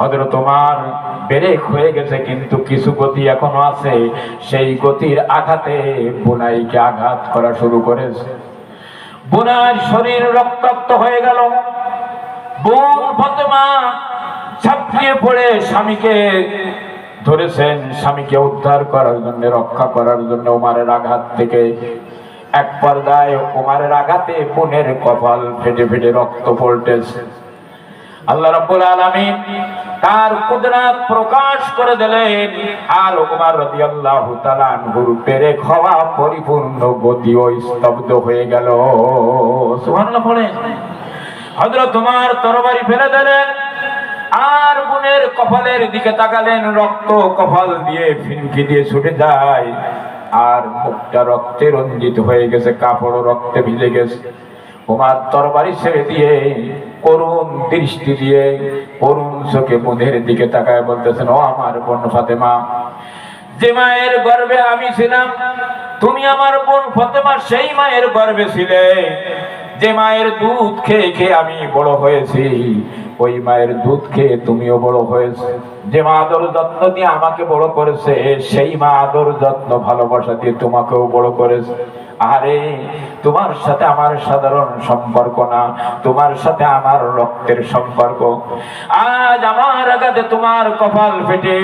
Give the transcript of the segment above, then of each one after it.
হজরত তোমার ব্রেক হয়ে গেছে, কিন্তু কিছু গতি এখনও আছে। সেই গতির আঘাতে বুনাইকে আঘাত করা শুরু করেছে। বুনার শরীর রক্তাক্ত হয়ে গেল। বোন ফতেমা ছাপিয়ে পড়ে স্বামীকে ধরেছেন। স্বামীকে উদ্ধার করার জন্য, রক্ষা করার জন্য ওমারের আঘাত থেকে। এক পর্দায় ওমারের আঘাতে বোনের কপাল ফেটে ফেটে রক্ত পড়তেছে। আল্লাহ রাব্বুল আলামিন তার কুদরত প্রকাশ করে দিলেন। আর ওমর রাদিয়াল্লাহু তাআলা আনহুর পেরে খাওয়া পরিপূর্ণ গতি ও স্তব্ধ হয়ে গেল। সুবহানাল্লাহ পড়ে। হযরত ওমর তরবারি ফেলে দিলেন আর বোনের কপালের দিকে তাকালেন, রক্ত কপাল দিয়ে ফিনকি দিয়ে ছুটে যায়। আর মুখটা রক্তে রঞ্জিত হয়ে গেছে, কাপড় রক্তে ভিজে গেছে। ওমার তরবারি ছেড়ে দিয়ে, করুণ দৃষ্টি দিয়ে, করুণ চোখে বোধের দিকে তাকায় বলতেছেন, ও আমার বোন ফাতেমা, যে মায়ের গর্বে আমি ছিলাম, তুমি আমার বোন ফতেমা সেই মায়ের গর্বে ছিলে। যে মায়ের দুধ খেয়ে খেয়ে আমি বড় হয়েছি ওই মায়ের দুধ খেয়ে তুমিও বড় হয়েছে। যে মা আদর যত্ন দিয়ে আমাকে বড় করেছে, সেই মা আদর যত্ন ভালোবাসা দিয়ে তোমাকেও বড় করেছে। আরে, তোমার সাথে আমার সাধারণ সম্পর্ক না, তোমার সাথে আমার রক্তের সম্পর্ক। আজ আমার আঘাতে তোমার কপাল ফেটে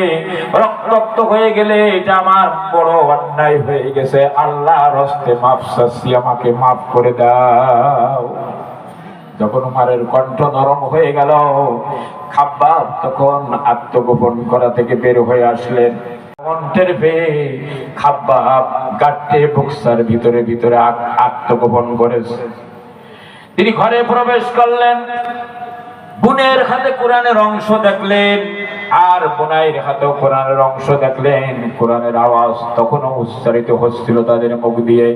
রক্ত হয়ে গেলে এটা আমার বড় অন্যায় হয়ে গেছে। আল্লাহর হস্তে মাফ চাচ্ছি, আমাকে মাফ করে দাও। যখন উমারের কণ্ঠ নরম হয়ে গেল, খাব্বাব তখন আত্মগোপন করা থেকে বের হয়ে আসলেন। তিনি ঘরে প্রবেশ করলেন, বুনের হাতে কোরআনের অংশ দেখলেন আর বোনাইয়ের হাতেও কোরআনের অংশ দেখলেন। কোরআনের আওয়াজ তখনও উচ্চারিত হচ্ছিল তাদের মুখ দিয়ে।